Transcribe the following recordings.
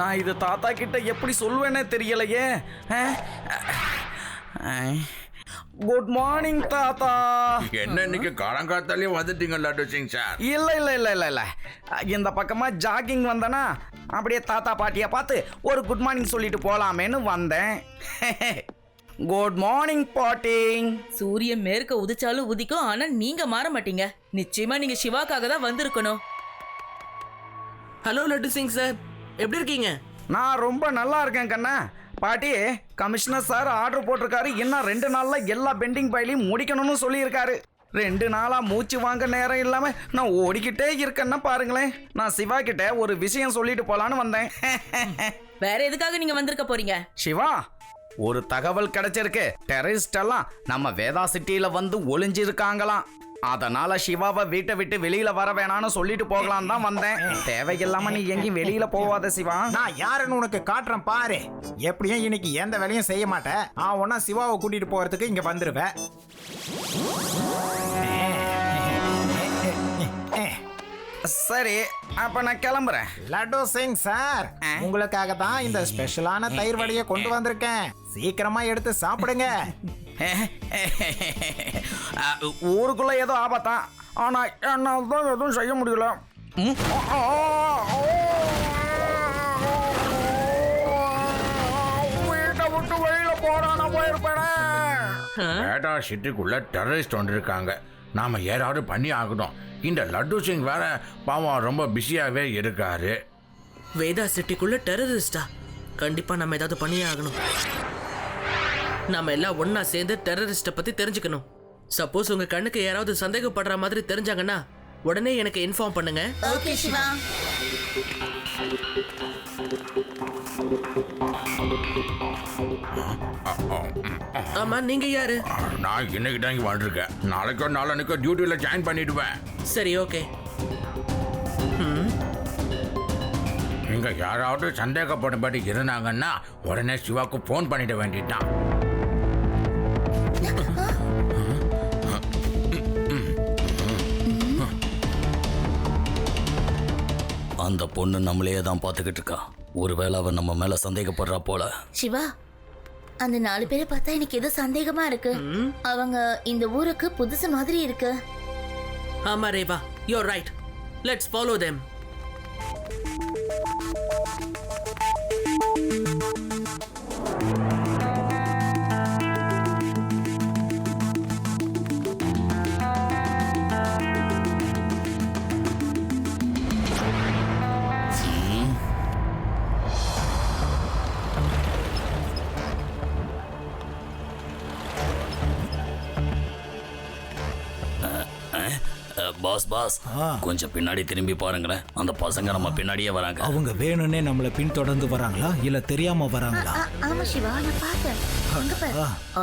நான் இது தாத்தா கிட்ட எப்படி சொல்வேனே தெரியலையே குட் மார்னிங் தாத்தா. என்ன இன்னைக்கு காலங்காத்தாலே வந்துட்டீங்க லட்டு சிங் சார்? இல்ல இல்ல இல்ல இல்ல இல்ல. இந்த பக்கமா ஜாகிங் வந்தனா அப்படியே தாத்தா பாட்டியை பார்த்து ஒரு குட் மார்னிங் சொல்லிட்டு போலாமேன்னு வந்தேன். குட் மார்னிங் பாட்டிங் சூரியன் மேற்க உதிச்சாலும் உதிக்கும் ஆனா நீங்க மாற மாட்டீங்க. நிச்சயமா நீங்க சிவாக்காக தான் வந்திருக்கணும். Hello Laddu Singh sir. எப்படி இருக்கீங்க? நான் ரொம்ப நல்லா இருக்கேன் கண்ணா. பாட்டி கமிஷனர் சார் ஆர்டர் போட்டிருக்காரு. இன்னும் ரெண்டு நாள்ல எல்லா பெண்டிங் ஃபைலையும் முடிக்கணும்னு சொல்லியிருக்காரு. ரெண்டு நாளா மூச்சு வாங்க நேரம் இல்லாம நான் ஓடிக்கிட்டே இருக்கேன்னா பாருங்களேன். நான் சிவா கிட்ட ஒரு விஷயம் சொல்லிட்டு போலான்னு வந்தேன். வேற எதுக்காக நீங்க வந்திருக்க போறீங்க? சிவா ஒரு தகவல் கிடைச்சிருக்கு. டெரரிஸ்ட் எல்லாம் நம்ம வேதா சிட்டியில வந்து ஒளிஞ்சிருக்காங்களாம். அதனால சிவாவை வீட்டை விட்டு வெளியில வர வேணாம்னு சொல்லிட்டு போகலாம் தான் வந்தேன். தேவையில்லாம நீ எங்கேயும் வெளியில போவாத சிவா. நான் யாருன்னு உனக்கு காட்டுறேன் பாரு. எப்படியும் இன்னைக்கு எந்த வேலையும் செய்ய மாட்டேன். நான் ஒன்னா சிவாவை கூட்டிட்டு போறதுக்கு இங்க வந்துருவேன். சரி அப்ப நான் கிளம்புறேன். லட்டு சிங் சார் ஆ? உங்களுக்காக தான் இந்த ஸ்பெஷலான தயிர் வடையை கொண்டு வந்திருக்கேன். சீக்கிரமா எடுத்து சாப்பிடுங்க. ஊருக்குள்ள ஏதோ ஆபத்தான் ஆனா என்னால் தான் எதுவும் செய்ய முடியல? வீட்டை விட்டு வெளியில போறான போயிருப்பேனே. பேட்டா சிட்டிக்குள்ள டெரரிஸ்ட் வந்திருக்காங்க. நாம ஏதாவது பண்ணி ஆகணும். இந்த லட்டு சிங் வேற பாவம் ரொம்ப பிஸியாவே இருக்காரு. வேதா சிட்டிக்குள்ள டெரரிஸ்டா கண்டிப்பா நம்ம ஏதாவது பண்ணியே ஆகணும். நாம எல்லாம் ஒண்ணா சேர்ந்து டெரரிஸ்ட பத்தி தெரிஞ்சுக்கணும். சப்போஸ் உங்க கண்ணுக்கு யாராவது சந்தேகப்படுற மாதிரி தெரிஞ்சாங்கன்னா உடனே எனக்கு இன்ஃபார்ம் பண்ணுங்க. ஓகே சிவா ஆமா நீங்க யாரு? நான் இன்னைக்கு தான் இங்க வந்திருக்கேன். நாளைக்கோ நாளன்னைக்கோ டியூட்டியில் ஜாயின் பண்ணிடுவேன். சரி ஓகே இங்க யாராவது சந்தேகப்படும்படி இருந்தாங்கன்னா உடனே சிவாக்கு ஃபோன் பண்ணிட வேண்டியதுதான். அந்த பொண்ணு நம்மளையே தான் பார்த்துக்கிட்டு இருக்கா. ஒருவேளை அவன் நம்ம மேல சந்தேகப்படுறா போல. சிவா அந்த நாலு பேரை பார்த்தா எனக்கு ஏதோ சந்தேகமா இருக்கு. அவங்க இந்த ஊருக்கு புதுசு மாதிரி இருக்கு. ஆமா Reva. You're right let's follow them boss கொஞ்சம் பின்னாடி திரும்பி பாருங்களேன். அந்த பசங்க நம்ம பின்னாடியே வராங்க. அவங்க வேணும்னே நம்மளை பின்தொடர்ந்து வராங்களா? இல்ல தெரியாம வராங்களா? ஆமா சிவா நான் பார்த்தேன்.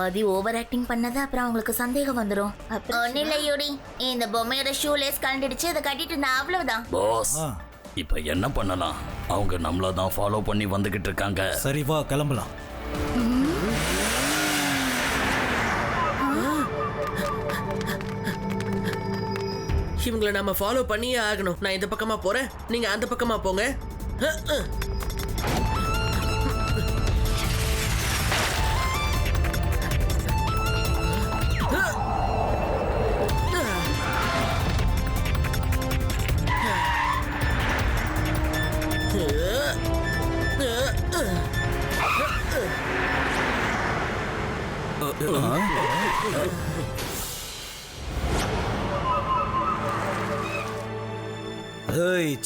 ஆதி ஓவர் ஆக்டிங் பண்ணதா அப்புறம் அவங்களுக்கு சந்தேகம் வந்துரும். ஒன்னும் இல்ல யோடி. இந்த பொம்மையோட ஷூ லேஸ் கலண்டுடுச்சு அதை கட்டிட்டு நான் அவ்வளவுதான். பாஸ். இப்ப என்ன பண்ணலாம்? அவங்க நம்மள தான் ஃபாலோ பண்ணி வந்துகிட்டு இருக்காங்க. சரி வா கிளம்பலாம். இவங்களை நம்ம ஃபாலோ பண்ணியே ஆகணும். நான் இந்த பக்கமா போறேன். நீங்க அந்த பக்கமா போங்க.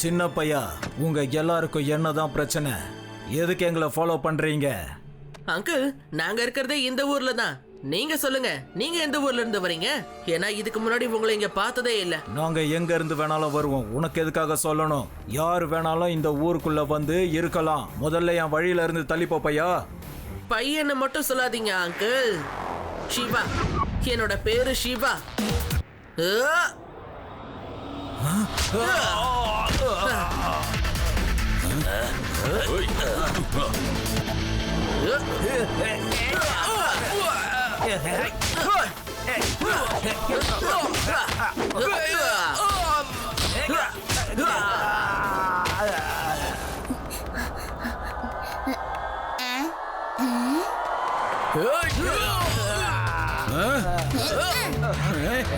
சின்ன பையா உங்க எல்லாருக்கும் என்னதான் பிரச்சனை? எதுக்கு எங்களை ஃபாலோ பண்றீங்க? அங்கிள் நாங்க இருக்கிறதே இந்த ஊர்ல தான். நீங்க சொல்லுங்க நீங்க எந்த ஊர்ல இருந்து வரீங்க? ஏன்னா இதுக்கு முன்னாடி உங்களை இங்க பார்த்ததே இல்ல. நாங்க எங்க இருந்து வேணாலும் வருவோம். உனக்கு எதுக்காக சொல்லணும்? யார் வேணாலும் இந்த ஊருக்குள்ள வந்து இருக்கலாம். முதல்ல என் வழியில இருந்து தள்ளி போ பையா. பையனை மட்டும் சொல்லாதீங்க அங்கிள். சிவா என்னோட பேரு சிவா ஆ!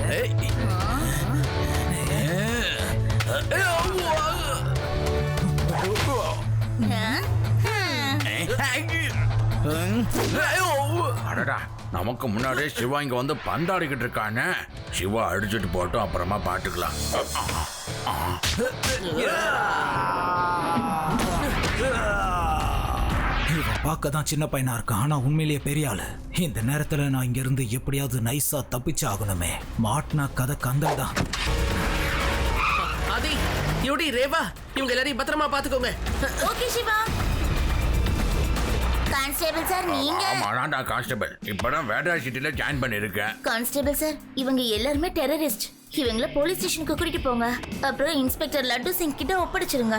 Hey! அடடா நமக்கு முன்னாடியே சிவா இங்க வந்து பந்தாடிக்கிட்டு இருக்கானே. சிவா அடிச்சுட்டு போட்டோம் அப்புறமா பாட்டுக்கலாம் இவன் பார்க்க தான் சின்ன பையனா இருக்கான் ஆனா உண்மையிலேயே பெரிய ஆளு. இந்த நேரத்துல நான் இங்க இருந்து எப்படியாவது நைஸா தப்பிச்சு ஆகணுமே மாட்டினா கதை கந்தல் தான். ஆதி யூடி ரேவா இவங்க எல்லாரையும் பத்திரமா பாத்துக்கோங்க. ஓகே சிவா. கான்ஸ்டேபிள் சார் நீங்க ஆமா நான்டா கான்ஸ்டபிள் இப்பதான் வேடா சிட்டில ஜாயின் பண்ணிருக்கேன். கான்ஸ்டேபிள் சார் இவங்க எல்லாருமே டெரரிஸ்ட் இவங்கள போலீஸ் ஸ்டேஷனுக்கு கூட்டிட்டு போங்க. அப்புறம் இன்ஸ்பெக்டர் லட்டு சிங் கிட்ட ஒப்படைச்சிருங்க.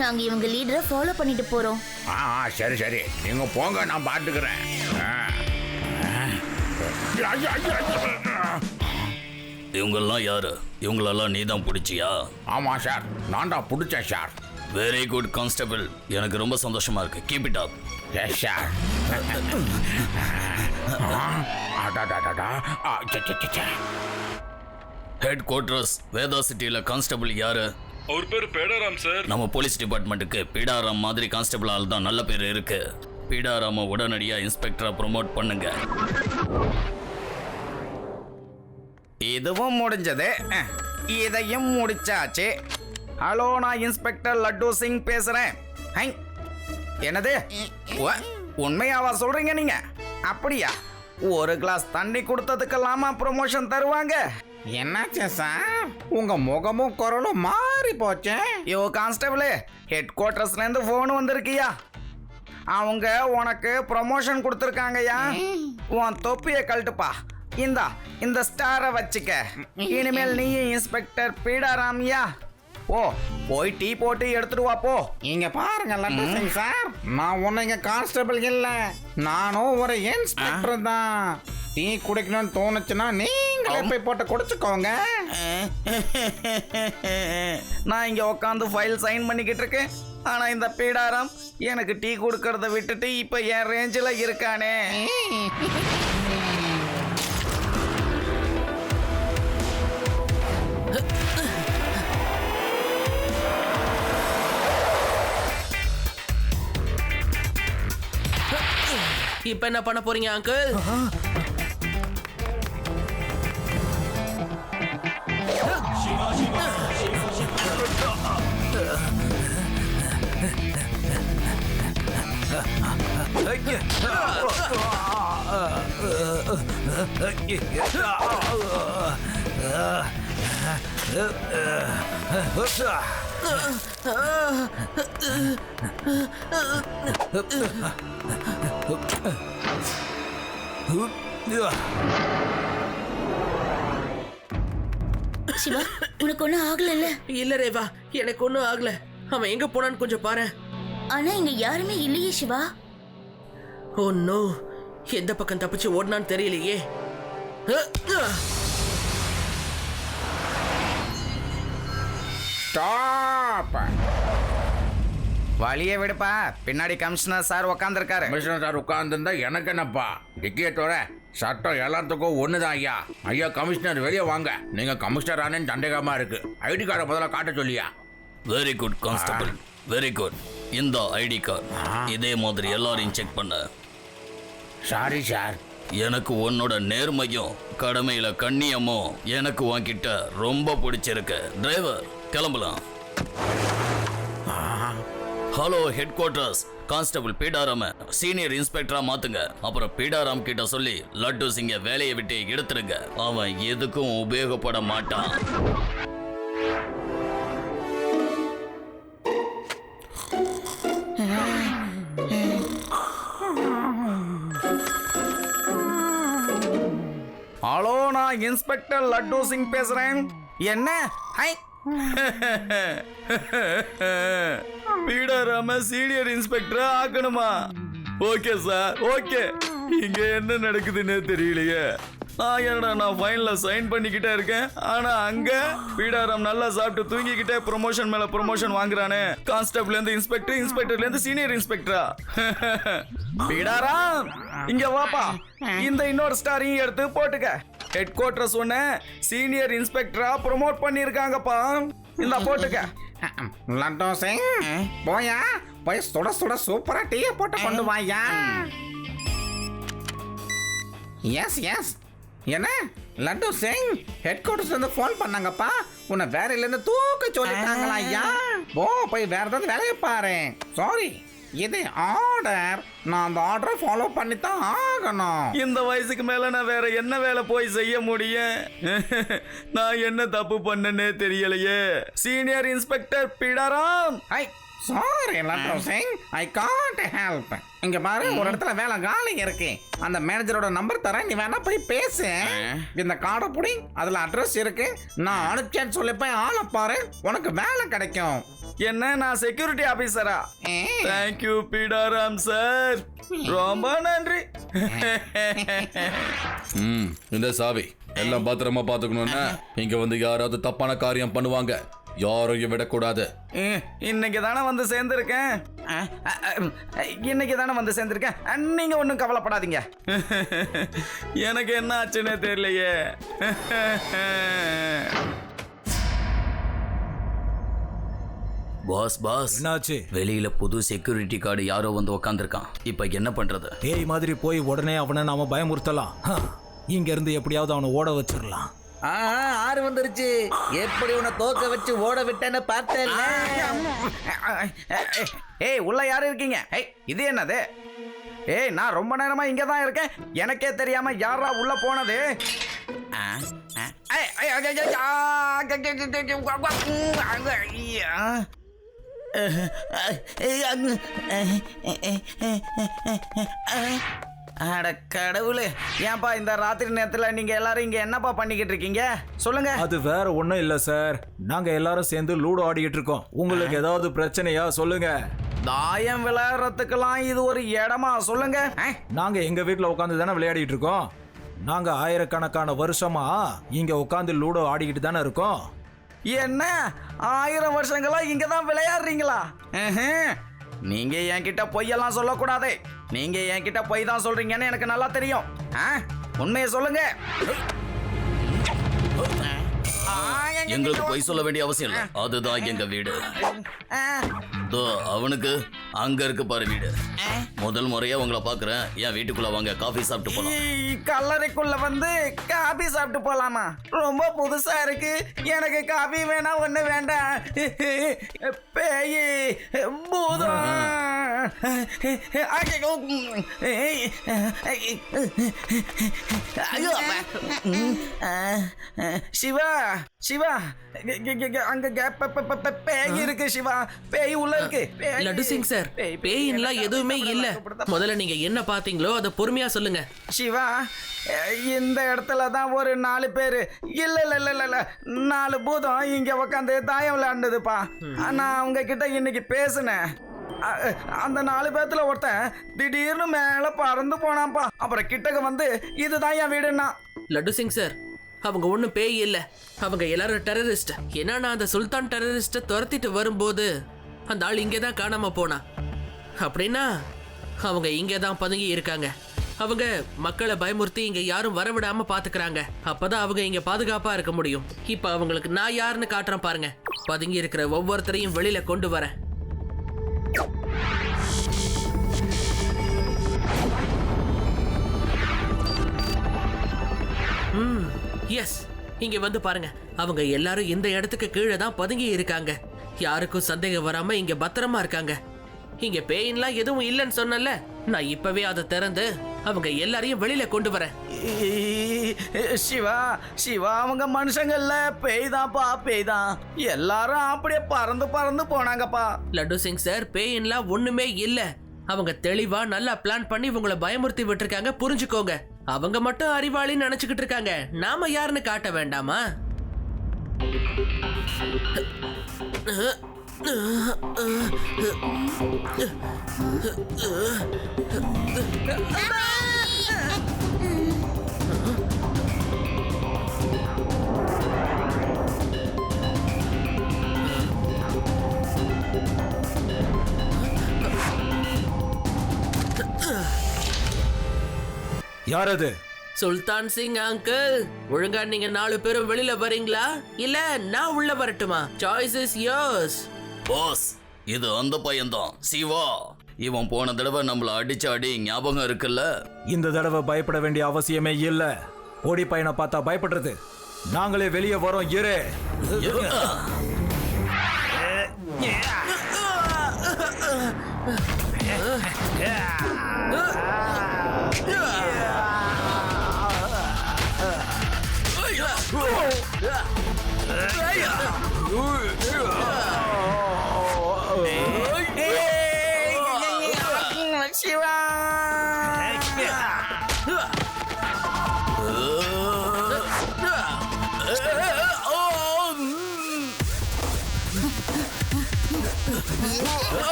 நாங்க இவங்க லீடரை ஃபாலோ பண்ணிட்டு போறோம். ஆ சரி சரி. நீங்க போங்க நான் பாத்துக்கிறேன். இவங்கெல்லாம் யாரு? இவங்களெல்லாம் நீ தான் பிடிச்சியா? ஆமா சார். நான் தான் பிடிச்சேன் சார். வெரி குட் கான்ஸ்டபிள் எனக்கு ரொம்ப சந்தோஷமா இருக்கு. Keep it up yes sir. Headquarters Veda சிட்டியில் கான்ஸ்டபிள் யாரு? அவர் பேர் பேடாராம் சார். நம்ம போலீஸ் டிபார்ட்மெண்ட்டுக்கு பீடாராம் மாதிரி கான்ஸ்டபிள் ஆள் தான் நல்ல பேர் இருக்கு. பீடாராம உடனடியாக இன்ஸ்பெக்டரா ப்ரொமோட் பண்ணுங்க. இதுவும் முடிஞ்சது. இதையும் முடிச்சாச்சு. ஹலோ நான் இன்ஸ்பெக்டர் லட்டு சிங் பேசுறேன். ஹை என்னது? உண்மையாவா சொல்றீங்க நீங்க? அப்படியா? ஒரு கிளாஸ் தண்ணி கொடுத்ததுக்கெல்லாமா ப்ரொமோஷன் தருவாங்க? என்னாச்சு சார்? உங்க முகமும் குரலும் மாறி போச்சே. யோ கான்ஸ்டபிளே ஹெட் குவார்ட்டர்ஸ்ல இருந்து ஃபோன் வந்திருக்கியா? அவங்க உனக்கு ப்ரொமோஷன் கொடுத்துருக்காங்கய்யா. உன் தொப்பியை கழட்டுப்பா. இந்தா இந்த ஸ்டாரை வச்சுக்க. இனிமேல் நீ இன்ஸ்பெக்டர் பீடாராமியா? போ போய் டீ போட்டு எடுத்துட்டு வா போ. இங்க பாருங்க லட்டு சிங் சார். நான் ஒன்னும் இங்க கான்ஸ்டபிள் இல்ல. நானும் ஒரு இன்ஸ்பெக்டர் தான். டீ குடிக்கணும்னு தோணுச்சுன்னா நீங்களே போய் போட்டு குடிச்சுக்கோங்க. நான் இங்க உட்காந்து ஃபைல் சைன் பண்ணிக்கிட்டு இருக்கேன். ஆனா இந்த பீடாராம் எனக்கு டீ கொடுக்கறத விட்டுட்டு இப்ப என் ரேஞ்சில் இருக்கானே. இப்ப என்ன பண்ண போறீங்க அங்கிள் சிவா உனக்கு ஒன்றும் ஆகலைல்ல? இல்ல ரேவா எனக்கு ஒண்ணும் ஆகல. அவன் எங்க போனான்னு கொஞ்சம் பாரு. ஆனா இங்க யாருமே இல்லையே சிவா. Oh no. எந்த பக்கம் தப்பிச்சு ஓடினான்னு தெரியலையே. ஸ்டாப். வழியை விடுப்பா. பின்னாடி கமிஷனர் சார் உக்காந்துருக்காரு. கமிஷனர் சார் உட்கார்ந்துருந்தா எனக்கு என்னப்பா? டிக்கெட்டோட சட்டம் எல்லாத்துக்கும் ஒண்ணுதான் ஐயா. ஐயா கமிஷனர் வெளியே வாங்க. நீங்க கமிஷனர் ஆனேன்னு சந்தேகமா இருக்கு. ஐடி கார்டை முதல்ல காட்ட சொல்லியா? Very good constable very good இந்த ஐடி கார்டு. இதே மாதிரி எல்லாரையும் செக் பண்ண. சாரி சார் எனக்கு உன்னோட நேர்மையும் கடமையில கண்ணியமும் எனக்கு உன்கிட்ட ரொம்ப பிடிச்சிருக்கு. டிரைவர் கிளம்பலாம். Hello headquarters constable Peedaram senior இன்ஸ்பெக்டரா மாத்துங்க. அப்புறம் பீடாராம் கிட்ட சொல்லி லட்டு சிங்க வேலையை விட்டு எடுத்துருங்க. அவன் எதுக்கும் உபயோகப்பட மாட்டான். ஹலோ நான் இன்ஸ்பெக்டர் லட்டு சிங் பேசுறேன். என்ன? ஹை. பீடாராம சீனியர் இன்ஸ்பெக்டர் ஆக்கணுமா? ஓகே சார் ஓகே இங்க என்ன நடக்குதுன்னு தெரியலையே. என்னடா நான் ஃபைனல்ல சைன் பண்ணிக்கிட்டே இருக்கேன். ஆனா அங்க பீடாராம் நல்லா சாப்பிட்டு தூங்கிக்கிட்டே ப்ரொமோஷன் மேல ப்ரொமோஷன் வாங்குறானே. கான்ஸ்டபிள்ல இருந்து இன்ஸ்பெக்டர் இன்ஸ்பெக்டர்ல இருந்து சீனியர் இன்ஸ்பெக்டரா பீடாராம் இங்க வாப்பா. இந்த இன்னொரு ஸ்டாரையும் எடுத்து போட்டுக்க. ஹெட் குவார்டர்ஸ் ஒன்னு சீனியர் இன்ஸ்பெக்டரா ப்ரோமோட் பண்ணிருக்காங்கப்பா. இந்த போட்டுக்க. லட்டு சிங் போயா? போய் சுட சுட சூப்பரா டீயை போட்டு கொண்டு வாயா. எஸ் எஸ் என்ன? லட்டு சிங் ஹெட் குவார்டர்ஸ்ல இருந்து ஃபோன் பண்ணாங்கப்பா. உன்னை வேலையில இருந்து தூக்க சொல்லிட்டாங்களா ஐயா? போ போய் வேற ஏதாவது வேலையை பாரு. சாரி இது ஆர்டர் நான் அந்த ஆர்டரை ஃபாலோ பண்ணி தான் ஆகணும். இந்த வயசுக்கு மேல நான் வேற என்ன வேலை போய் செய்ய முடியும்? நான் என்ன தப்பு பண்ணனே தெரியலையே. Senior inspector Peedaram I sorry Laddu Singh I can't help இங்க பாரு ஒரு இடத்துல வேலை காலி இருக்கு. அந்த மேனேஜரோட நம்பர் தரேன் நீ வேணா போய் பேசு. இந்த கார்டை புடி அதுல அட்ரஸ் இருக்கு. நான் அனுப்பிச்சேன்னு சொல்லி போய் ஆளை பாரு உனக்கு வேலை கிடைக்கும். என்ன நான் செக்யூரிட்டி ஆபீசரா. தேங்க்யூ பீடாராம் சார் ரொம்ப நன்றி. ம் இந்த சாவி. எல்லாம் பத்திரமா பாத்துக்கணும்னா இங்க வந்து யாராவது தப்பான காரியம் பண்ணுவாங்க. யாரையும் விடக்கூடாது. இன்னைக்கு தானே வந்து சேர்ந்துருக்கேன். இன்னைக்கு தானே வந்து சேர்ந்துருக்கேன். அஹ், நீங்க ஒன்றும் கவலைப்படாதீங்க. எனக்கு என்ன ஆச்சுன்னே தெரியலையே. Pass pass. என்னாச்சு? வெளியில புது செக்யூரிட்டி கார்டு யாரோ வந்து உக்காந்துருக்கான். இப்ப என்ன பண்றது? பேய் மாதிரி போய் உடனே அவனை நாம பயமுறுத்தலாம். ஹ, இங்க இருந்து எப்படியாவது அவனை ஓட வச்சிடலாம். ஆறு வந்துருச்சு எப்படி உன்னை தோக்க வச்சு ஓட விட்டேன்னு பார்த்தேன் ஏய் உள்ள யாரு இருக்கீங்க ஏய் இது என்னது ஏய் நான் ரொம்ப நேரமா இங்க தான் இருக்கேன் எனக்கே தெரியாம யாரா உள்ள போனது ஐயா. அட கடவுளே. ஏன்பா இந்த ராத்திரி நேரத்துல நீங்க எல்லாரும் இங்க என்னப்பா பண்ணிக்கிட்டு இருக்கீங்க? சொல்லுங்க. அது வேற ஒண்ணும் இல்ல சார். நாங்க எல்லாரும் சேர்ந்து லூடோ ஆடிக்கிட்டு இருக்கோம். உங்களுக்கு ஏதாவது பிரச்சனையா சொல்லுங்க. தாயம் விளையாடுறதுக்கெல்லாம் இது ஒரு இடமா? சொல்லுங்க. ஆ? நாங்க எங்க வீட்ல உட்காந்து தானே விளையாடிட்டு இருக்கோம். நாங்க ஆயிரக்கணக்கான வருஷமா இங்க உட்காந்து லூடோ ஆடிக்கிட்டு தானே இருக்கோம். என்ன? ஆயிரம் வருஷங்களா இங்க தான் விளையாடுறீங்களா? ம்ஹும். நீங்க என்கிட்ட பொய்யெல்லாம் சொல்லக்கூடாது. நீங்க என்கிட்ட பொய் தான் சொல்றீங்கன்னு எனக்கு நல்லா தெரியும். ஆ? உண்மையை சொல்லுங்க. எங்களுக்கு பொய் சொல்ல வேண்டிய அவசியம் இல்லை. அதுதான் எங்க வீடு. அவனுக்கு அங்க இருக்கு பாரு வீடு. முதல் முறையா உங்களை பாக்குறேன். என் வீட்டுக்குள்ள வாங்க காஃபி சாப்பிட்டு போலாம். கல்லறைக்குள்ள வந்து காபி சாப்பிட்டு போலாமா? ரொம்ப புதுசா இருக்கு. எனக்கு காபி வேணா ஒண்ணு வேண்டாம். பேயி பூதம். சிவா சிவா. அங்க பேய் இருக்கு சிவா. பேய் உள்ள இருக்கு. பேய். லட்டு சிங் சார். பேயின்லாம் எதுவுமே இல்ல. முதல்ல நீங்க என்ன பாத்தீங்களோ அதை பொறுமையா சொல்லுங்க. சிவா இந்த இடத்துல தான் ஒரு நாலு பேர். இல்ல இல்ல இல்ல இல்ல, இல்ல. நாலு பூதம் இங்க உட்காந்து தாயம் விளையாண்டுதுப்பா. நான் அவங்க கிட்ட இன்னைக்கு பேசினேன். அந்த நாலு பேர்த்துல ஒருத்தன் திடீர்னு மேல பறந்து போனான்ப்பா. அப்புறம் கிட்டக்க வந்து இதுதான் என் வீடுன்னா. லட்டு சிங் சார் அவங்க ஒண்ணும் பேய் இல்ல. அவங்க எல்லாரும் டெரரிஸ்ட் என்னன்னா அந்த சுல்தான் டெரரிஸ்ட துரத்திட்டு வரும்போது அந்த ஆள் இங்கே தான் காணாம போனா அப்படின்னா அவங்க இங்கே தான் பதுங்கி இருக்காங்க. அவங்க மக்களை பயமுறுத்தி இங்க யாரும் வரவிடாம பாத்துக்கறாங்க. அப்பதான் அவங்க இங்க பாதுகாப்பா இருக்க முடியும். இப்ப அவங்களுக்கு நான் யாருன்னு காட்டுறேன் பாருங்க. பதுங்கி இருக்கிற ஒவ்வொருத்தரையும் வெளியில கொண்டு வரேன். ம் எஸ் இங்க வந்து பாருங்க. அவங்க எல்லாரும் இந்த இடத்துக்கு கீழே தான் பதுங்கி இருக்காங்க. யாருக்கும் சந்தேகம் வராம இங்க பத்திரமா இருக்காங்க. இங்க பேயின்லாம் எதுவும் இல்லைன்னு சொன்னல நான் இப்பவே அதை திறந்து அவங்க எல்லாரையும் வெளியில கொண்டு வரேன். சிவா சிவா அவங்க மனுஷங்கள்ல பேய் தான்ப்பா பேய் தான் எல்லாரும் அப்படியே பறந்து பறந்து போனாங்கப்பா. லட்டு சிங் சார் பேயின்லாம் ஒண்ணுமே இல்ல. அவங்க தெளிவா நல்லா பிளான் பண்ணி உங்களை பயமுறுத்தி விட்டுருக்காங்க புரிஞ்சுக்கோங்க. அவங்க மட்டும் அறிவாளின்னு நினைச்சுக்கிட்டு இருக்காங்க. நாம யாருன்னு காட்ட வேண்டாமா? யார் அது சுல்தான் சிங் அங்கிள் ஒழுங்கா நீங்க நாலு பேரும் வெளியில வரீங்களா? இல்ல நான் உள்ள வரட்டுமா? சாய்ஸ் இஸ் யோர்ஸ் பாஸ் இது அந்த பையன்தான் சிவா இவன் போன தடவை நம்மள அடிச்ச அடி ஞாபகம் இருக்குல்ல இந்த தடவை பயப்பட வேண்டிய அவசியமே இல்ல ஓடி பையனை பார்த்தா பயப்படுறது நாங்களே வெளியே வரோம் இரு சிவா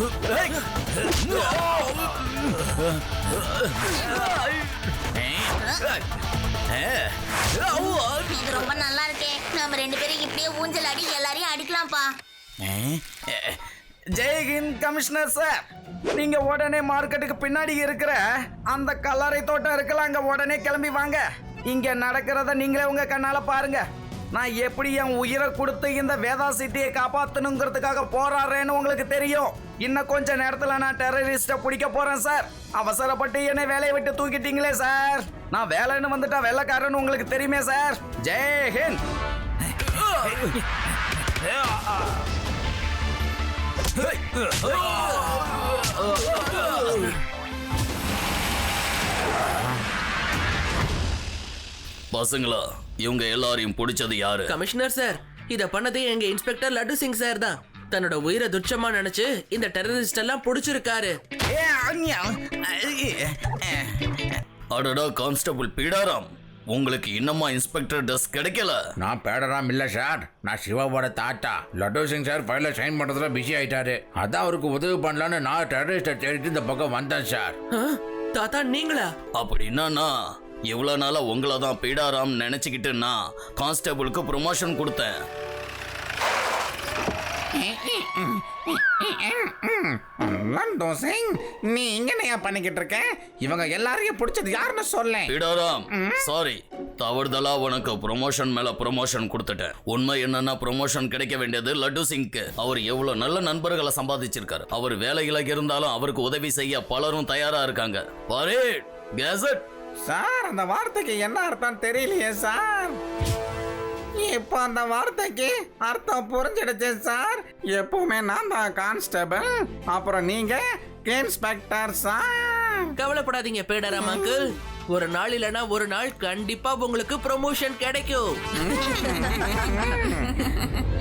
இது ரொம்ப நல்லா இருக்கே. நம்ம ரெண்டு பேரும் இப்படியே ஊஞ்சல் அடி எல்லாரையும் அடிக்கலாம்ப்பா. ஜெய்ஹிந்த் கமிஷனர் சார் நீங்க உடனே மார்க்கெட்டுக்கு பின்னாடி இருக்கிற அந்த கல்லறை தோட்டம் இருக்கலாம் அங்க உடனே கிளம்பி வாங்க. இங்க நடக்கிறத நீங்களே உங்க கண்ணால பாருங்க. நான் எப்படி என் உயிரை கொடுத்து இந்த வேதா சிட்டியை காப்பாத்தணுங்கிறதுக்காக போராடுறேன்னு உங்களுக்கு தெரியும். இன்னும் கொஞ்ச நேரத்துல நான் டெரரிஸ்ட பிடிக்க போறேன் சார் அவசரப்பட்டு என்னை வேலையை விட்டு தூக்கிட்டீங்களே சார் நான் வேலைன்னு வந்துட்டா வெள்ளக்காரன்னு உங்களுக்கு தெரியுமே சார் ஜெய் ஹிந்த். பசங்களா இவங்க எல்லாரையும் பிடிச்சது யாரு? கமிஷனர் சார் இத பண்ணதே எங்க இன்ஸ்பெக்டர் லட்டு சிங் சார் தான். தன்னோட உயிரை துச்சமா நினைச்சு இந்த டெரரிஸ்ட் எல்லாம் புடிச்சிருக்காரு. அடடா கான்ஸ்டபிள் பீடாராம் உங்களுக்கு இன்னமா இன்ஸ்பெக்டர் ட்ரெஸ் கிடைக்கல? நான் பேடராம் இல்ல சார். நான் சிவாவோட தாத்தா. லட்டு சிங் சார் ஃபைல சைன் பண்றதுல பிஸி ஆயிட்டாரு. அதான் அவருக்கு உதவி பண்ணலான்னு நான் டெரரிஸ்டை தேடிட்டு இந்த பக்கம் வந்தேன் சார்? தாத்தா நீங்களா? அப்படின்னா நான் இவ்வளவு நாளா உங்களை தான் பீடாராம் நினைச்சுக்கிட்டு நான் கான்ஸ்டபிளுக்கு ப்ரொமோஷன் கொடுத்தேன். சிங் நீ இங்கனையா பண்ணிக்கிட்டு இருக்க? இவங்க எல்லாரையும் பிடிச்சது யாருன்னு சொல்லேன். பீடாராம் சாரி தவறுதலா உனக்கு ப்ரொமோஷன் மேல ப்ரொமோஷன் கொடுத்துட்டேன். உண்மை என்னன்னா ப்ரொமோஷன் கிடைக்க வேண்டியது லட்டு சிங்க்கு. அவர் எவ்வளவு நல்ல நண்பர்களை சம்பாதிச்சிருக்காரு. அவர் வேலையில இருந்தாலும் அவருக்கு உதவி செய்ய பலரும் தயாரா இருக்காங்க. Parade cassette. சார் அந்த வார்த்தைக்கு என்ன அர்த்தம் தெரியலையே சார். இப்போ அந்த வார்த்தைக்கு அர்த்தம் புரிஞ்சிடுச்சு சார். எப்பவுமே நான் தான் கான்ஸ்டபிள். அப்புறம் நீங்க இன்ஸ்பெக்டர் சார். கவலைப்படாதீங்க பேடராம் அங்கிள். ஒரு நாள் இல்லனா ஒரு நாள் கண்டிப்பா உங்களுக்கு ப்ரொமோஷன் கிடைக்கும்.